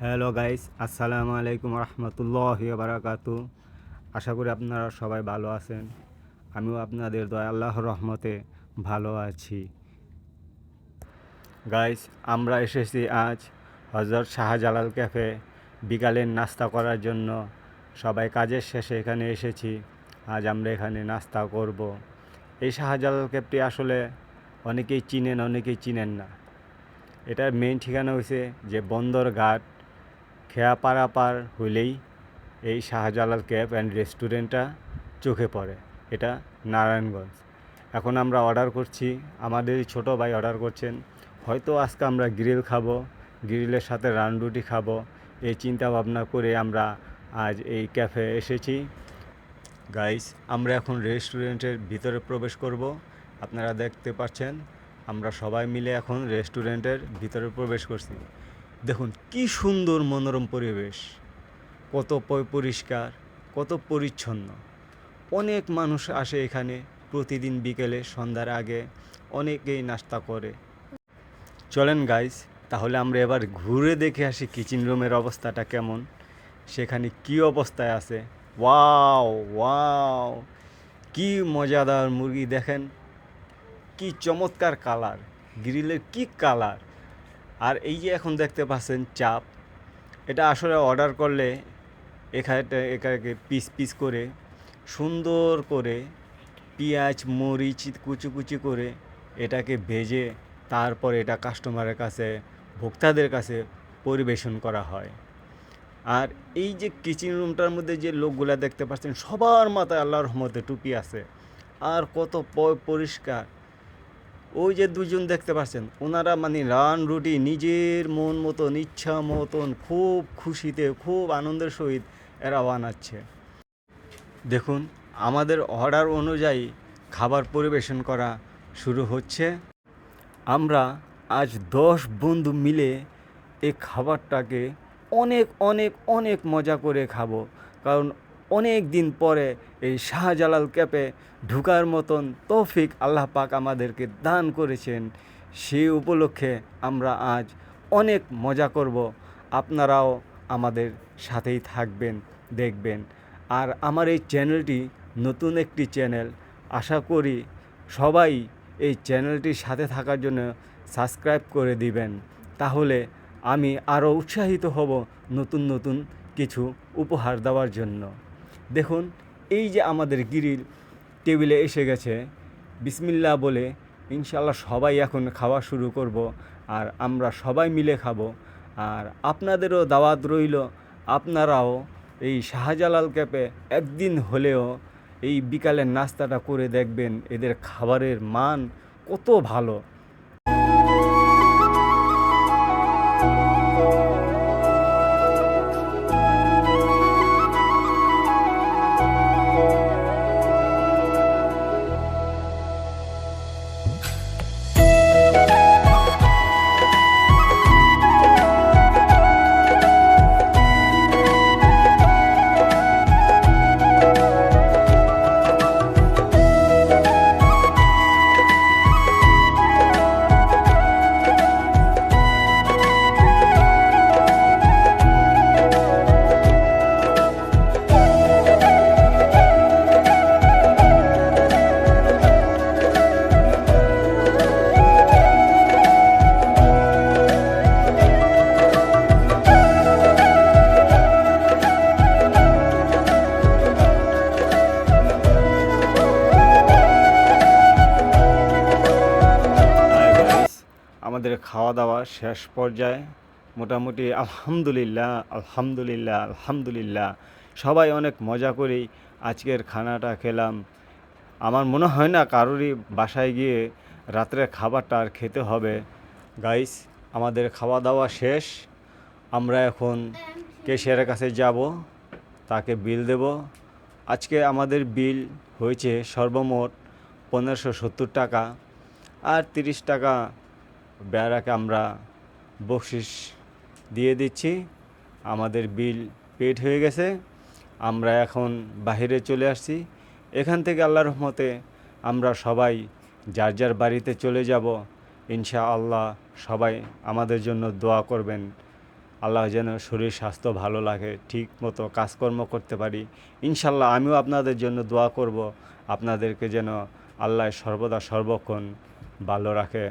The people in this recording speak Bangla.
হ্যালো গাইস আসসালামু আলাইকুম রহমতুল্লাহ বারাকাতু আশা করি আপনারা সবাই ভালো আছেন। আমিও আপনাদের দয়া, আল্লাহর রহমতে ভালো আছি। গাইস আমরা এসেছি আজ হজরত শাহজালাল ক্যাফে। বিকালের নাস্তা করার জন্য সবাই কাজের শেষে এখানে এসেছি। আজ আমরা এখানে নাস্তা করব। এই শাহজালাল ক্যাফটি আসলে অনেকেই চিনেন অনেকেই চিনেন না। এটার মেইন ঠিকানা হয়েছে যে বন্দরঘাট খেয়া পারাপার হইলেই এই শাহজালাল ক্যাব অ্যান্ড রেস্টুরেন্টটা চোখে পড়ে। এটা নারায়ণগঞ্জ। এখন আমরা অর্ডার করছি, আমাদের ছোট ভাই অর্ডার করছেন, হয়তো আজকে আমরা গ্রিল খাব, গ্রিলের সাথে রান রুটি খাব, এই চিন্তা ভাবনা করে আমরা আজ এই ক্যাফে এসেছি। গাইস আমরা এখন রেস্টুরেন্টের ভিতরে প্রবেশ করব। আপনারা দেখতে পাচ্ছেন, আমরা সবাই মিলে এখন রেস্টুরেন্টের ভিতরে প্রবেশ করছি। দেখুন, কি সুন্দর মনোরম পরিবেশ। কত পরিষ্কার, কত পরিচ্ছন্ন। অনেক মানুষ আসে এখানে প্রতিদিন বিকেলে, সন্ধ্যার আগে। অনেকেই নাস্তা করে। চলেন গাইস তাহলে আমরা এবার ঘুরে দেখে আসি কিচেন রুমের অবস্থাটা কেমন। সেখানে কি অবস্থায় আছে? ওয়াও ওয়াও কি মজাদার মুরগি দেখেন। কি চমৎকার কালার গ্রিলের কি কালার আর এই যে এখন দেখতে পাচ্ছেন চাপ, এটা আসলে অর্ডার করলে এখানে এখানে পিস পিস করে, সুন্দর করে পেঁয়াজ, মরিচ কুচি কুচি করে এটাকে ভেজে তারপর এটা কাস্টমারের কাছে, ভোক্তাদের কাছে পরিবেশন করা হয়। আর এই যে কিচেন রুমটার মধ্যে যে লোকগুলা দেখতে পাচ্ছেন, সবার মাথায় আল্লাহর রহমতে টুপি আছে। আর কত পরিষ্কার। ওই যে দুজন দেখতে পাচ্ছেন, ওনারা মানে রান রুটি নিজের মন মতন ইচ্ছা মতন, খুব খুশিতে, খুব আনন্দের সহিত এরা বানাচ্ছে। দেখুন, আমাদের অর্ডার অনুযায়ী খাবার পরিবেশন করা শুরু হচ্ছে। আমরা আজ দশ বন্ধু মিলে এই খাবারটাকে অনেক অনেক অনেক মজা করে খাব। কারণ অনেক দিন পরে এই শাহজালাল ক্যাপে ঢুকার মতন তৌফিক আল্লাহ পাক আমাদেরকে দান করেছেন। সেই উপলক্ষে আমরা আজ অনেক মজা করব। আপনারাও আমাদের সাথেই থাকবেন, দেখবেন। আর আমার এই চ্যানেলটি নতুন একটি চ্যানেল, আশা করি সবাই এই চ্যানেলটির সাথে থাকার জন্য সাবস্ক্রাইব করে দিবেন। তাহলে আমি আরও উৎসাহিত হব নতুন নতুন কিছু উপহার দেওয়ার জন্য। দেখুন, এই যে আমাদের গিরিল, টেবিলে এসে গেছে। বিসমিল্লা বলে ইনশাল্লাহ সবাই এখন খাওয়া শুরু করব আর আমরা সবাই মিলে খাব। আর আপনাদেরও দাওয়াত রইল, আপনারাও এই শাহজালাল ক্যাপে একদিন হলেও এই বিকালের নাস্তাটা করে দেখবেন, এদের খাবারের মান কত ভালো। আমাদের খাওয়া দাওয়া শেষ পর্যায়ে মোটামুটি আলহামদুলিল্লাহ আলহামদুলিল্লাহ আলহামদুলিল্লাহ, সবাই অনেক মজা করেই আজকের খানাটা খেলাম। আমার মনে হয় না কারোরই বাসায় গিয়ে রাত্রে খাবারটা আর খেতে হবে। গাইস আমাদের খাওয়া দাওয়া শেষ। আমরা এখন কেশিয়ারের কাছে যাব, তাকে বিল দেব। আজকে আমাদের বিল হয়েছে সর্বমোট পনেরোশো সত্তর টাকা। আর তিরিশ টাকা বেড়াকে আমরা বকশিস দিয়ে দিচ্ছি। আমাদের বিল পেড হয়ে গেছে। আমরা এখন বাইরে চলে আসছি। এখান থেকে আল্লাহর রহমতে আমরা সবাই যার যার বাড়িতে চলে যাব ইনশা আল্লাহ সবাই আমাদের জন্য দোয়া করবেন। আল্লাহ যেন শরীর স্বাস্থ্য ভালো লাগে, ঠিক মতো কাজকর্ম করতে পারি। ইনশাল্লাহ আমিও আপনাদের জন্য দোয়া করব। আপনাদেরকে যেন আল্লাহ সর্বদা সর্বক্ষণ ভালো রাখে।